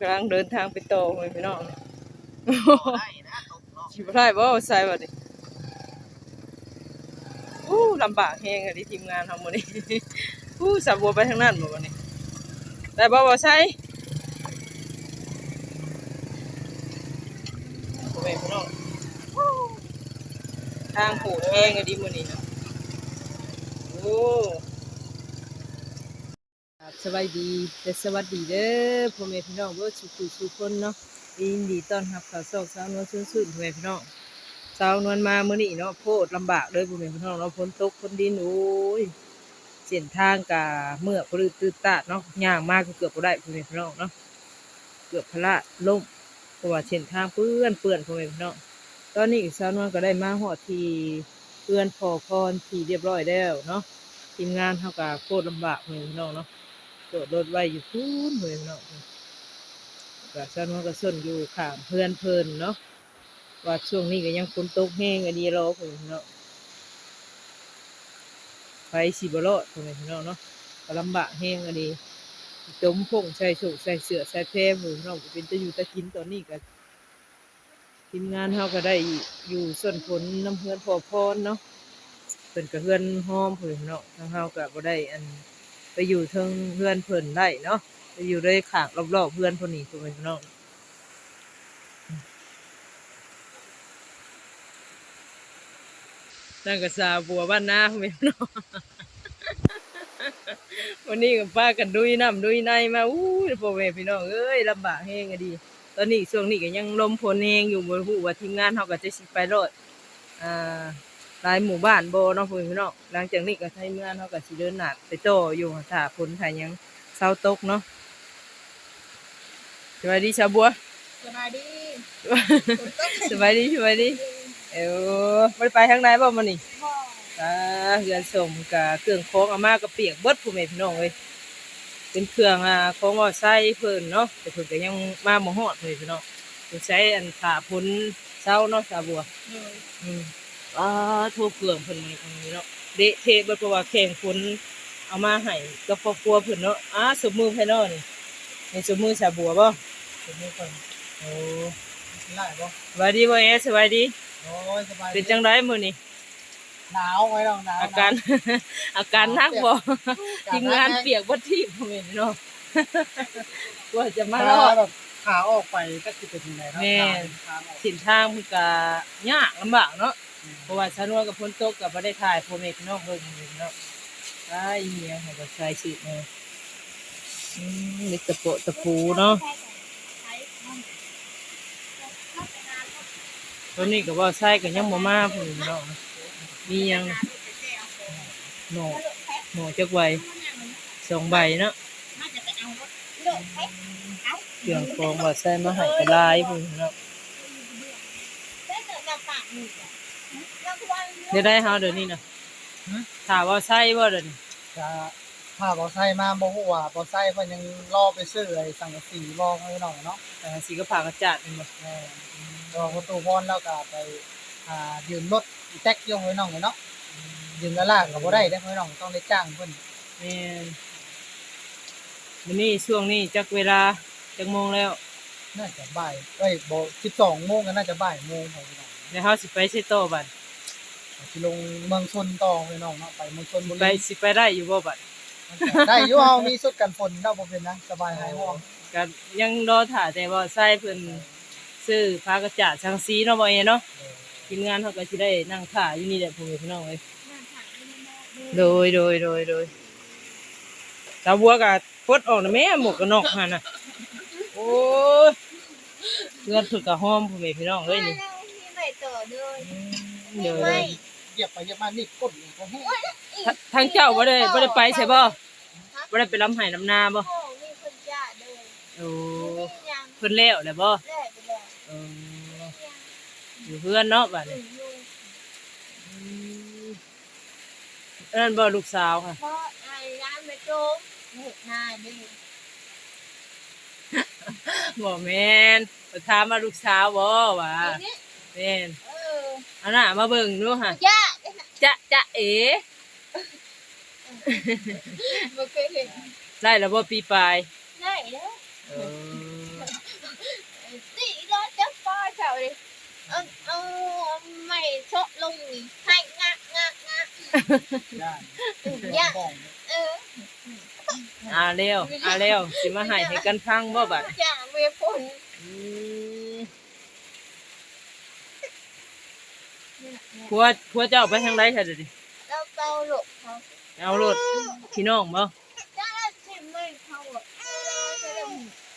กำลังเดินทางไปโตอเลยพี่น้องได้นะตกเนาะชิบได้บ่ใส่บัดนี้อู้ลำบากแฮงอะดิทีมงานทำมื้อนี้อู้สับบัวไปทางนั้นบ่บัดนี้ได้บ่บ่ใส่โอ้ยพี่น้องอู้ทางโหดแฮงอะดิมื้อนี้นะโอ้ครับ สบายดีและสวัสดีเด้อพ่อแม่พี่น้องเบิดสุขุสุขคนเนาะยินดีต้อนรับข้าสู่สาวนวลชื่นชื่นพ่อแม่พี่น้องสาวนวลมาเมื้อนี้เนาะโพดลำบากเลยพ่อแม่พี่น้องเนาะฝนตกฝนดินโอ้ยเส้นทางกะเมื่อปรือตื้อตาดเนาะย่างมากก็เกือบบ่ได้พ่อแม่พี่น้องเนาะเกือบพละล่มเพราะว่าเส้นทางเปื้อนเปื้อนพ่อแม่พี่น้องตอนนี้สาวนวลก็ได้มาฮอดทีเปื้อนพอพรที่เรียบร้อยแล้วเนาะทีมงานเฮาก็โคตรลำบากพ่อแม่พี่น้องเนาะ จอดรถไว้อยู่พูนพ่อแม่พี่น้องก็ฉันว่าก็ส่วนอยู่ข้างเพื่อนเพลินเนาะว่าช่วงนี้ก็ยังฝนตกแห้งอันนี้รอผมเนาะไปสิบรอดผมเนาะเนาะก็ลำบากแห้งอันนี้จมพงใส่สูใส่เสื้อใส่แพรผมเนาะเป็นจะอยู่ตะกินตอนนี้ก็ทีมงานเฮาก็ได้อยู่ส่วนผลน้ำเพื่อนพอพรเนาะเป็นกับเพื่อนห้อมผมเนาะทางเฮาก็บ่ได้อัน ไปอยู่เทิงเพื่อนเพิ่นได้เนาะไปอยู่ด้วยขางรอบๆเพื่อนคนนี้คุณพี่น้องนั่งกับสาบัวบ้านนาคุณพี่น้องวันนี้กับป้ากันดุยน้ำดุยในมาอู้ยพ่อแม่พี่น้องเอ้ยลำบากแห้งอะดี ตอนนี้ช่วงนี้ก็ยังลมพลแห้งอยู่บนหูว่าทีมงานเขาก็จะสิไปรถอ่า หลายหมู่บ้านโบเนาะพ่อแม่พี่น้องหลังจากนี้ก็ทีมงานเขาก็สิเดินหน้าไปโตออยู่ถ้าฝนถ้าหยังเศร้าตกเนาะสวัสดีชาวบัวสบายดีสบายดีสบายดีเออไปไปทางไหนบ่มันนี่พ่ออ่าเรือนสมกับเครื่องของอาม่าก็เปียกเบิดผู้แม่พี่น้องเอ้ยเป็นเครื่องอ่าของว่าใส่เพิ่นเนาะแต่เพิ่นก็ยังมาบ่ฮอดเลยพี่น้องเพิ่นใช้อันขาพ้นเช้าเนาะชาวบัวเลยอืม อ่าโทรเครื่องเพิ่นมาตรงนี้เนาะเดะเทะเบิดเพราะว่าแข่งฝนเอามาให้กับครอบครัวเพิ่นเนาะอ่าสมมือไผเนาะนี่นี่สมมือชาวบัวบ่เป็นไม่คนโอ้ไล่บ่สวัสดีบ่เอสวัสดีโอ้ยสบายเป็นจังไดมื้อนี้หนาวไว้ลองหนาวอาการอาการหนักบ่ทีมงานเปียกบ่ที่ผมเห็นเนาะกว่าจะมารอดแบบขาออกไปก็คือเป็นยังไงเนาะแม่ขาออกสินทางมันก็ยากลำบากเนาะ เพราะว่าฉันว่ากับฝนตกก็บ่ได้ถ่ายพ่อแม่พี่น้องเบิ่งอยู่เนาะอ้ายอีเมียให้ก็ใส่สิเนาะอืมนี่ตะโปะตะปูเนาะตัวนี้ก็บ่ใส่ก็ยังบ่มาพุ่นเนาะมียังหน่อหน่อจักใบสองใบเนาะเครื่องฟองว่าใส่มาให้ก็หลายพุ่นเนาะ เดี๋ยวได้เฮาเดี๋ยวนี้น่ะถามว่าใส่บ่เดี๋ยวนี้จะถ้าบ่ใส่มาบ่ฮู้ว่าบ่ใส่เพิ่นยังรอไปซื้อไอ้สังกะสีบ่ให้น้องเนาะแต่สีก็ผ่ากระจาดนี่บ่แม่รอประตูพรแล้วก็ไปอ่ายืมรถอีแท็กยงไว้น้องเนาะยืมละล่างก็บ่ได้เด้อให้น้องต้องได้จ้างเพิ่นแม่นมื้อนี้ช่วงนี้จักเวลาจักโมงแล้วน่าจะบ่ายเอ้ยบ่12โมงก็น่าจะบ่ายโมงครับพี่น้องเดี๋ยวเฮาสิไปสิโตบัด สิลงเมืองชนต่อพี่น้องเนาะไปเมืองชนบุไปรีสิไปได้อยู่บ่บัดได้อยู่เฮามีสุดกันฝนเนาะบ่เป็นนะสบายหายห่วงก็ยังรอถ่าแต่ว่าใส่เพิ่นซื้อผ้ากระจาดสังสีเนาะบ่เอเนาะทีมงานเฮาก็สิได้นั่งถ่าอยู่นี่แหละพ่อแม่พี่น้องเอ้ยโดยโดยโดยโดยสาวบัวก็พดออกนะแม่หมวกกันนอกหั่นน่ะโอ้ยเลือดถึกกะหอมพ่อแม่พี่น้องเอ้ยนี่พี่ใบต่อด้วย เดี๋ยวไม่เหยียบไปเหยียบมานี่กดนี่ก็แห้งทางเจ้าบ่ได้บ่ได้ไปใช่บ่บ่ได้ไปลำไห้ลำนาบ่โอ้มีคนจ่าด้วยโอ้มียังเพิ่นแล้วแหละบ่แล่ไปแล้วเอออยู่เพื่อนเนาะบัดถึนี้งอยู่เอิ้นบ่ลูกสาวค่ะ เพราะไอ้ร้านไปโจมเห็ดนายดิบ่แม่นไปถามมาลูกสาวบ่ว่าไอ้นี่แม่นเอ อเอาหน้ามาเบิ่งดูค่ะย่าจะจะเอ๋ไม่เคยเห็นได้แล้วบ่ปีปลายได้แล้วเออเลยเอาเอาไม่โชะลงนี่ให้งะงะงะย่านย่าบ้องเอออ่าเร็วอ่าเร็วสิมาให้ให้กันพังบ่บัดย่าเวฝน อืม ผัวผัวเจ้าไปทางใดซะเดี๋ยวนี้เราเตาหลบเขาเอารถพี่น้องบ่จ้าสิไม่เขาอะเออจะได้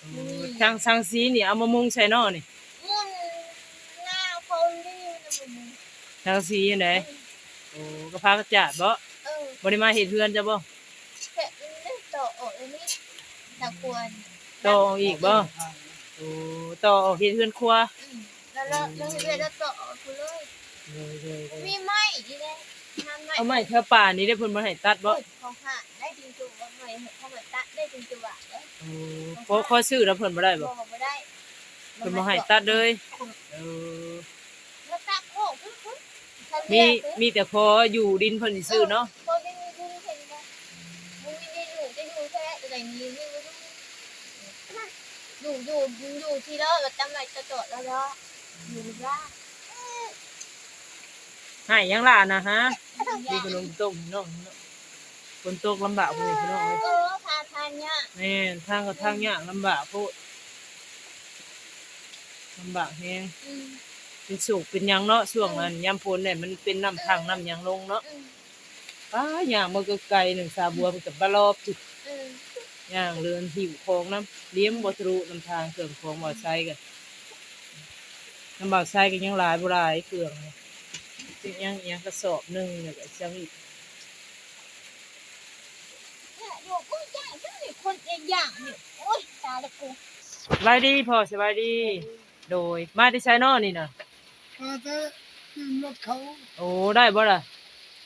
เออทางทางสีนี่เอามามุงใส่นอนี่มุ่นหน้าคนดีนะมึงทางสีอันใดโอ้ก็พากระจาดบ่เออบ่ได้มาเฮ็ดเฮือนจ้ะบ่แค่นี้ต่อออกอันนี้ตะกวนต่อเอาอีกบ่โอ้ต่อเอาเฮ็ดเฮือนครัวอืมแล้วเราเราเรียนแล้วต่อออกกูเลย เลยๆมีไม้ดีเลยทำไม้ๆเอาไม้แถวป่านี่ได้เพิ่นบ่ให้ตัดบ่ของห่านได้จริงจุว่าไม้เขาเหมือนตัดได้จริงจุอะเอ้ยโอ้พอขอซื้อแล้วเพิ่นบ่ได้บ่บอกไม่ได้เพิ่นบ่ให้ตัดเลยเออแล้วตัดโค้งขึ้นขึ้นมีมีแต่พออยู่ดินเพิ่นสิซื้อเนาะพอได้มีดินเห็นไหมมึงมีดินอยู่จะอยู่แค่แต่มีนี่ไม่รู้อยู่อยู่อยู่ที่แล้วเราจำไรจะจอดแล้วแล้วอยู่ได้ ให้ยังล่ะนะฮะมีขนมต้มพี่น้องเนาะฝนตกลำบากพุ่นพี่น้องเอ้ยเออทานทานเนี่ยแม่นทางก็ทางยากลำบากโพดลำบากแฮงอืมเป็นสุกเป็นหยังเนาะช่วงนั้นยามฝนเนี่ยมันเป็นน้ำทางน้ำหยังลงเนาะอืมป้าย่างมันก็ไกลหนึ่งสาบัวมันก็บารอบจุดอืมย่างเรือนหิวของน้ำเลี้ยมบ่ทะลุน้ำทางเครื่องของบ่อไซกันน้ำบ่อไซก็ยังหลายบ่หลายเครื่องเนี่ย สิยังอิหยังกระสอบหนึงเนี่ยก็จังอีกเนี่ยอยู่กูย่างจังเลยคนเองย่างเนี่ยโอ๊ยตายละกูสบายดีพ่อสบายดี โดยมาที่ไซนอนี่น่ะมาแต่ยืมรถเขา โอ้ได้บ่ล่ะ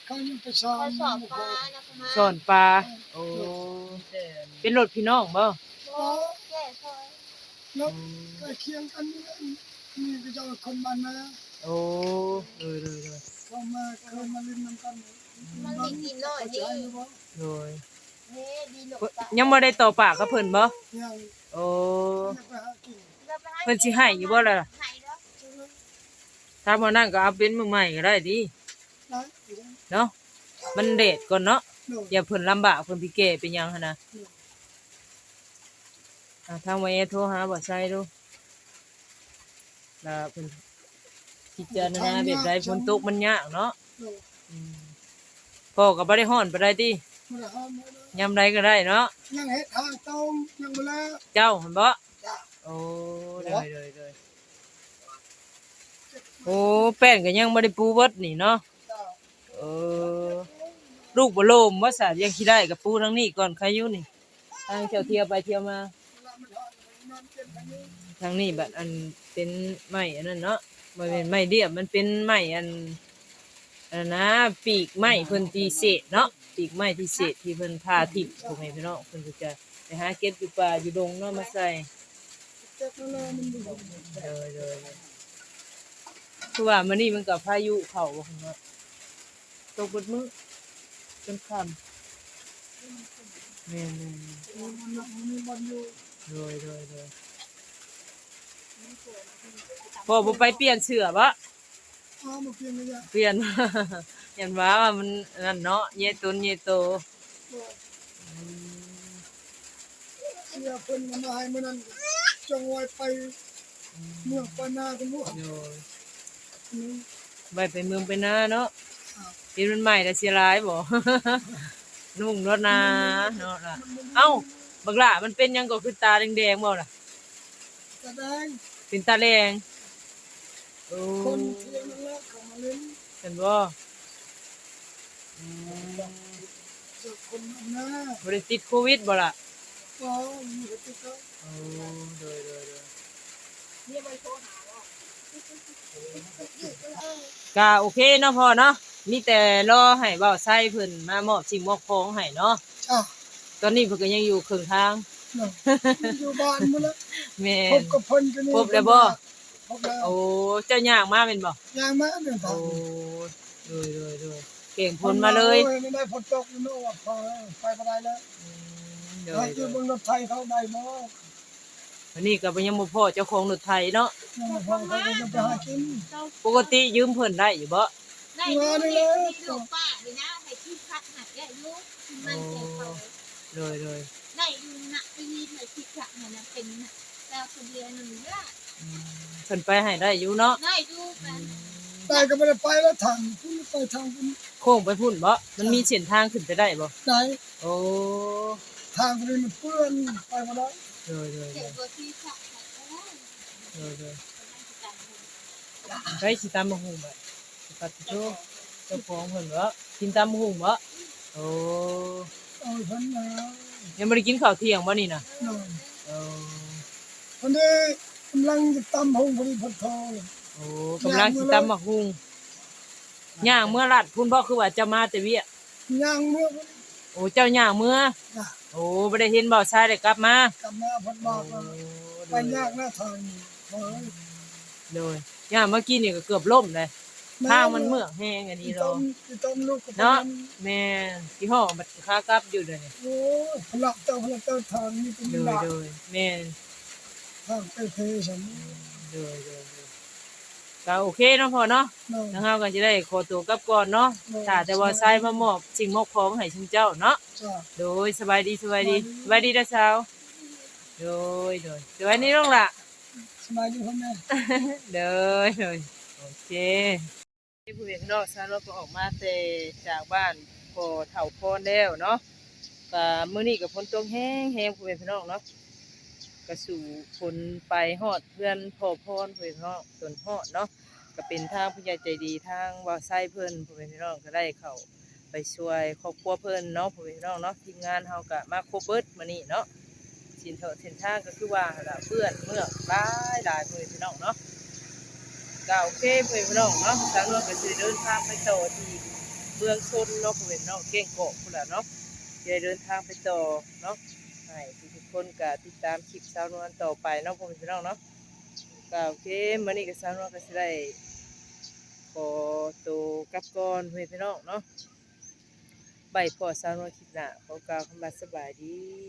เขายังไปสอเขานสอบปลานะคะมาสอนปลาโอ้เป็นรถพี่น้องบ่โอ้แก่ซอยรถใกล้เคียงกันนี่นี่ก็จะคนบ้านนะโอ้เลยเลยเลย เขามาเคย มาเล่นน้ำกันมันมีกินหน่อยดิใจหรือเปล่าเลยเฮ้ดีหนกตายังบ่ได้ต่อปากกับเพิ่นบ่ยังโอ้ยังไปหากินเพิ่นสิให้อยู่บ่ล่ะให้แล้วถ้ามานั่งก็เอาเป็นมือใหม่ก็ได้ดินะเนาะมันเดทก่อนเนาะโน่นอย่าเพิ่นลำบากเพิ่นพิเกเป็นหยังหั่นนะอ่าทางไว้โทรหาบ่ใช่ดูแล้วเพิ่นพิจารณาแบบใดฝนตกมันยากเนาะโน่นอืม พ่อก็บ่ได้ฮ้อนปานใดติมาหาหมดเลยยามใดก็ได้เนาะยังเฮ็ดทางตรงยังบ่แล้วเจ้าหั่นบ่จ้ะโอ้เลยเลยเลยโอ้แป้นก็ยังบ่ได้ปูเบิดนี่เนาะจ้าเออลูกบ่โลมว่าสายังคิดได้กับปูทั้งนี้ก่อนใครอยู่นี่ทางเที่ยวเที่ยวไปเที่ยวมาเวลามันทอดนอนเจ็บอันนี้ทางนี้บัดอันเป็นไม้อันนั้นเนาะบ่เป็นไม้เรียบมันเป็นไม้อัน อันนั้นนะปีกไม้เพิ่นที่เศษเนาะปีกไม้ที่เศษที่เพิ่นพาทิพย์พวกนี้พี่น้องเพิ่นก็จะไปหาเก็บอยู่ป่าอยู่ดงเนาะมาใส่เล้วนะมันบ่เออเออคือว่ามื้อนี้มันก็พายุเข้าบ่คั่นเนาะตกบดมื้อจนค่ำนี่นี่โดยโดยโดยพอบ่ไปเปลี่ยนเสื้อบ่ อ้าวมาเพียงระยะเปลี่ยนเห็นว่ามันนั่นเนาะเยตุนเยโตเสียเพิ่นมาให้มื้อนั้นจงไว้ไปเมืองปานาคุณลูกโดยนี่ไปไปเมืองไปนาเนาะครับเป็นมันใหม่แต่เสียร้ายบ่นุ่งรถนาเนาะล่ะเอ้าบักหล่ะมันเป็นหยังก็คือตาแดงๆบ่ล่ะแสดงเป็นตาแดงโอ้คนเที่ยวนั่ นแหละเขามาเล่นเห็นบ่อืมเจอคนนำหน้าบ่ได้ติดโควิดบ่ล่ะก็มีกติกาโอ้โดยโดยโดยเนี่ยไปโทรหาว่าก็โอเคเนาะพ่อเนาะมีแต่รอให้เว้าไส้เพิ่นมามอบสิ่งมอบของให้เนาะจ้าตอนนี้เพิ่นก็ยังอยู่ครึ่งทาง เนาะอยู่บ้านมื้อละแม่พบนกับเพิ่นกันนี่ พบแล้วบ่ พบแล้วโอ้เจ้าย่างมาเป็นบ่ยางมาเดินทาโอ้งโดยโดยโดยเก่งพ้นมาเลยโอ้ไม่ได้ฝนตกนี่เนาะพอไปบ่ได้แล้วอืมโดถ้ายโดอยู่ยบนรถไฟเขาได้บ่วันนี้ก็บ่ยังบ่พอเจ้าของรถไถเนาะยังบ่พอเขาก็จะไปหากิน ปกติยืมเพิ่นได้อยู่บ่ได้ดูเลยลูกป้าดีนะให้ที่คัดหัดได้ลูกมันใจเขาโดยโดยได้ดูหนักที่นี่เลยที่คัดเนี่ยนะเป็นแล้วคนเดียวหนึ่งเรื่องอืมเพิ่นไปให้ได้อยู่เนาะได้ดูกันไปก็ไม่ได้ไปแล้วทางคุณไปทางคุณโค้งไปพุ่นบ่มันมีเส้นทางขึ้นไปได้บ่ไหนโอ้ทางคุณมันเปื้อนไปมาได้โดยโดยโดเจ็บยกว่าที่คัดหัดก็ได้โดยโดยกำลังจะไปสิตามมาหุงบ่สิปัดโตเจ้าของเพิ่นบ่กินตามมาหุงบ่โอ้เอาเพิ่นมายังบ่ได้กินข้าวเที่ยงบ่นี่น่ะหน่อยโอ้คนนี้ กำลังจะตำหงพอดีพอทองโอ้กำลังสิตามมาหุงย่างเมื่อลัดพุ่นบ่คือว่าจะมาแต่เวียย่างเมื่อโอ้เจ้าย่างเมื่อน่ะโอ้บ่ได้เห็นบ่ชายได้กลับมากลับมาเพัดบอกว่าไปยากหน้าทางเฮ้ยโดยย่างเมื่อกี้นี่ก็เกือบล่มเลยทางมันเมือกแห้งอันนี้ที่เนาะต้มที่ต้มลูกกับเนาะแม่นที่ห้อมันค้ากลับอยู่เดี๋ยวนี้โอ้ยพลักเจ้าพลักเจ้าทางนี่เป็นโดหยลักโดยแม่ นทางไปเทฉันโดยโดยโดยก็โอเคเนาะพ่อเนาะเนาะทางเฮาก็จะได้ขอตัวกลับก่อนเนาะถ้าแต่ว่าชายมามอบสิ่งมอบของให้ชุมเจ้าเนาะ จ้าโดยสบายดีสบายดีสบายดีนะเด้าโดยโดยสบายดีน้องล่ะ สบายดีพ่อแม่เด้อเด้อโอเคที่ผู้เห็นเนาะซารถก็ออกมาแต่จากบ้านพอเฒ่าพรแล้วเนาะก็มื้อนี้ก็ฝนตกแห้งแห้งผู้เห็นพี่น้องเนาะ ก็สู่ฝนไปฮอดเพื่อนพ่อพรผู้เห็นพี่น้องจนฮอดเนาะก็เป็นทางผู้ใหญ่ใจดีทางบ่าไส้เพิ่อนผู้เพี่น้องก็ได้เขาไปช่วยครอบครัวเพิ่อนเนาะผู้เพี่น้องเนาะทีมงานเฮาก็มาครบเบิดมื้อนี้เนาะสินเถอะเส้นทางก็คือว่าละเพื่อนเมื่อกหลายหลายผู้เห็นพี่น้องเนาะก็โอเคเพื่อนพี่น้องเนาะทางเราก็จะเดินทางไปต่อที่เมืองชนเนาะเพื่อนพี่น้องเก่งเกาะพุ่นละเนาะจะเดินทางไปต่อเนาะ ให้ทุกคนก็ติดตามคลิปสาวนวลต่อไปเนาะเพื่อนพี่น้องเนาะก็โอเคมื้อนี้ก็สาวนวลก็สิได้ขอตัวกลับก่อนพื่อนพี่น้องเนาะใบพอสาวนวลคลิปหน้าขอกล่าวคำว่าสบายดี